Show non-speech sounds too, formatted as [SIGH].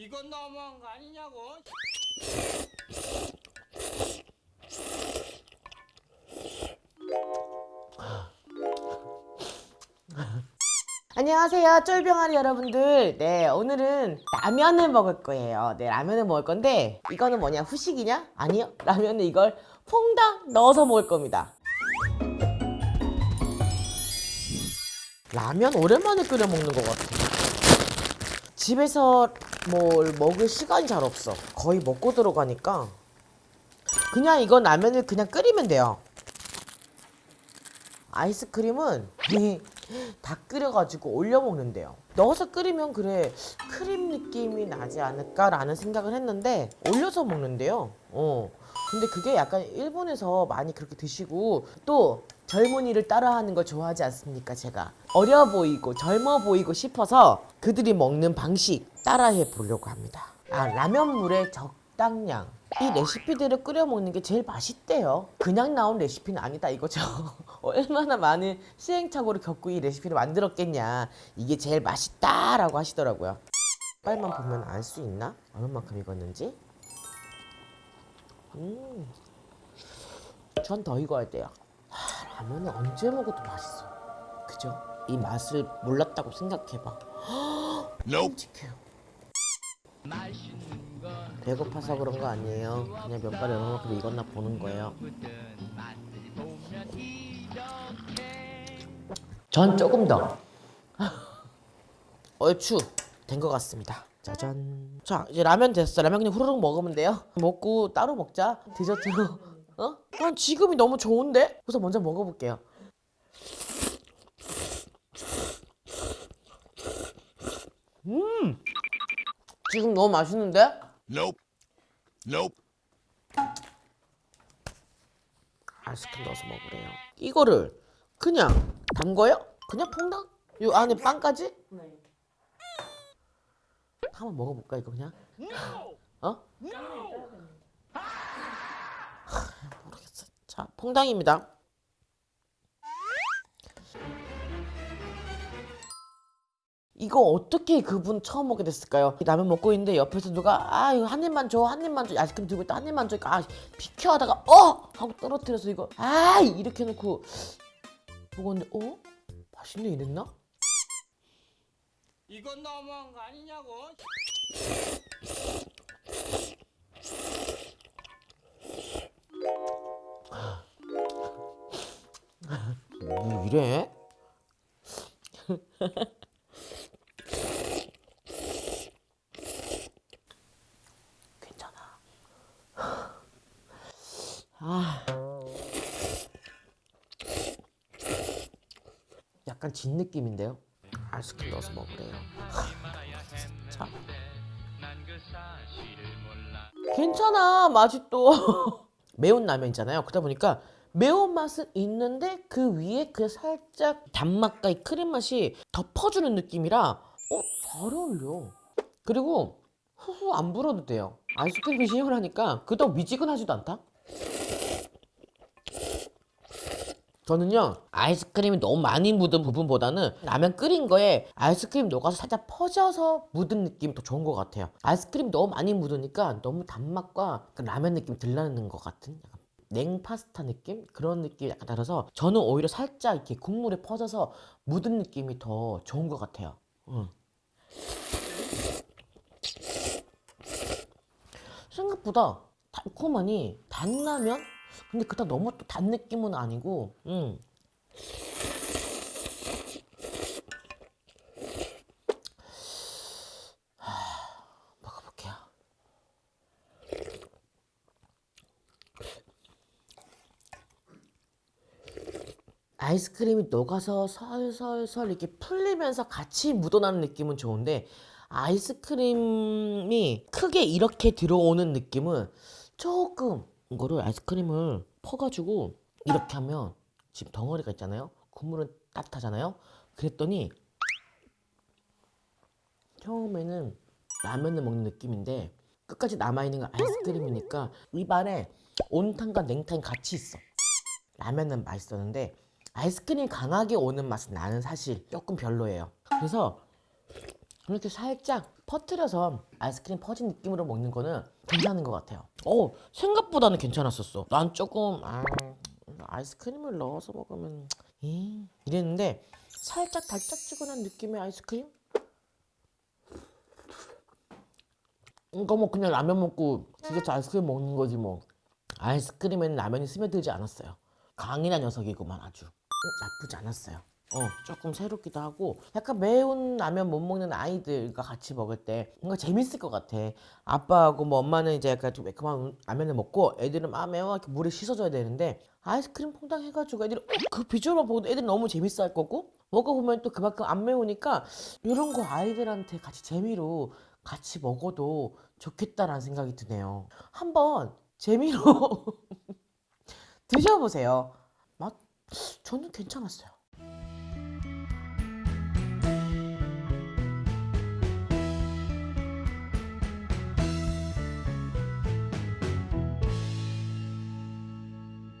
이건 너무한 거 아니냐고. 안녕하세요 쫄병아리 여러분들 네 오늘은 라면을 먹을 거예요 네 라면을 먹을 건데 이거는 뭐냐 후식이냐? 아니요 라면은 이걸 퐁당 넣어서 먹을 겁니다 라면 오랜만에 끓여 먹는 것 같아 집에서 뭘 먹을 시간이 잘 없어 거의 먹고 들어가니까 그냥 이건 라면을 그냥 끓이면 돼요 아이스크림은 [LAUGHS] 다 끓여가지고 올려 먹는데요. 넣어서 끓이면 그래 크림 느낌이 나지 않을까라는 생각을 했는데 올려서 먹는데요. 어. 근데 그게 약간 일본에서 많이 그렇게 드시고 또 젊은이를 따라하는 걸 좋아하지 않습니까? 제가 어려 보이고 젊어 보이고 싶어서 그들이 먹는 방식 따라해 보려고 합니다. 아 라면 물에 적당량 이 레시피들을 끓여 먹는 게 제일 맛있대요. 그냥 나온 레시피는 아니다 이거죠. [LAUGHS] 얼마나 많은 시행착오를 겪고 이 레시피를 만들었겠냐. 이게 제일 맛있다라고 하시더라고요. 빨만 보면 알 수 있나? 얼마만큼 익었는지? 음. 전 더 익어야 돼요. 하, 라면은 언제 먹어도 맛있어. 그죠? 이 맛을 몰랐다고 생각해봐. [GASPS] 끔찍해요. 배고파서 그런 거 아니에요. 그냥 면발이 얼마만큼 익었나 보는 거예요. 전 조금 더. [LAUGHS] 얼추 된 것 같습니다. 짜잔. 자 이제 라면 됐어. 라면 그냥 후루룩 먹으면 돼요. 먹고 따로 먹자. 디저트로. 어? 난 지금이 너무 좋은데? 우선 먼저 먹어볼게요. 음. 지금 너무 맛있는데? Nope. Nope. 아이스크림 넣어서 먹으래요. 이거를 그냥 담궈요? 그냥 퐁당? 요 안에 빵까지? 네. 한번 먹어볼까 이거 그냥? 어? 하, 모르겠어. 자, 퐁당입니다. 이거 어떻게 그분 처음 먹게 됐을까요? 라면 먹고 있는데 옆에서 누가 아 이거 한 입만 줘, 한 입만 줘, 아이스크림 들고 있다 한 입만 줘, 아 비켜 하다가 어 하고 떨어뜨려서 이거 아 이렇게 해놓고 먹었는데 어 맛있네 이랬나? 이건 너무한 거 아니냐고. 뭐 이래? 괜찮아. 아. 약간 진 느낌인데요? 아이스크림 넣어서 먹으래요. 참. 괜찮아 또 [LAUGHS] 매운 라면 있잖아요. 그러다 보니까 매운 맛은 있는데 그 위에 그 살짝 단맛과 이 크림 맛이 덮어주는 느낌이라 어? 잘 어울려. 그리고 후후 안 불어도 돼요. 아이스크림이 시원하니까 그닥 미지근하지도 않다. 저는요 아이스크림이 너무 많이 묻은 부분보다는 라면 끓인 거에 아이스크림 녹아서 살짝 퍼져서 묻은 느낌이 더 좋은 것 같아요. 아이스크림 너무 많이 묻으니까 너무 단맛과 그 라면 느낌 들나는 것 같은 약간 냉 파스타 느낌? 그런 느낌이 약간 달아서 저는 오히려 살짝 이렇게 국물에 퍼져서 묻은 느낌이 더 좋은 것 같아요. 응. 생각보다 달콤하니 단라면 근데 그렇다 너무 또 단 느낌은 아니고 음. 하, 먹어볼게요 아이스크림이 녹아서 설설설 이렇게 풀리면서 같이 묻어나는 느낌은 좋은데 아이스크림이 크게 이렇게 들어오는 느낌은 조금 이거를 아이스크림을 퍼가지고 이렇게 하면 지금 덩어리가 있잖아요. 국물은 따뜻하잖아요. 그랬더니 처음에는 라면을 먹는 느낌인데 끝까지 남아있는 건 아이스크림이니까 입안에 온탕과 냉탕이 같이 있어. 라면은 맛있었는데 아이스크림이 강하게 오는 맛은 나는 사실 조금 별로예요. 그래서 이렇게 살짝 퍼뜨려서 아이스크림 퍼진 느낌으로 먹는 거는 괜찮은 것 같아요. 어 생각보다는 괜찮았었어. 난 조금 아, 아이스크림을 넣어서 먹으면 이 이랬는데 살짝 달짝지근한 느낌의 아이스크림? 이거 뭐 그냥 라면 먹고 집에서 아이스크림 먹는 거지 뭐. 아이스크림에는 라면이 스며들지 않았어요. 강인한 녀석이구만 아주. 음, 나쁘지 않았어요. 어, 조금 새롭기도 하고 약간 매운 라면 못 먹는 아이들과 같이 먹을 때 뭔가 재밌을 것 같아. 아빠하고 뭐 엄마는 이제 약간 좀 매콤한 라면을 먹고 애들은 막 매워 이렇게 물에 씻어줘야 되는데 아이스크림 퐁당 해가지고 애들이 어, 그 비주얼만 보고도 애들이 너무 재밌어 할 거고 먹어보면 또 그만큼 안 매우니까 이런 거 아이들한테 같이 재미로 같이 먹어도 좋겠다라는 생각이 드네요. 한번 재미로 [LAUGHS] 드셔보세요. 맛 저는 괜찮았어요.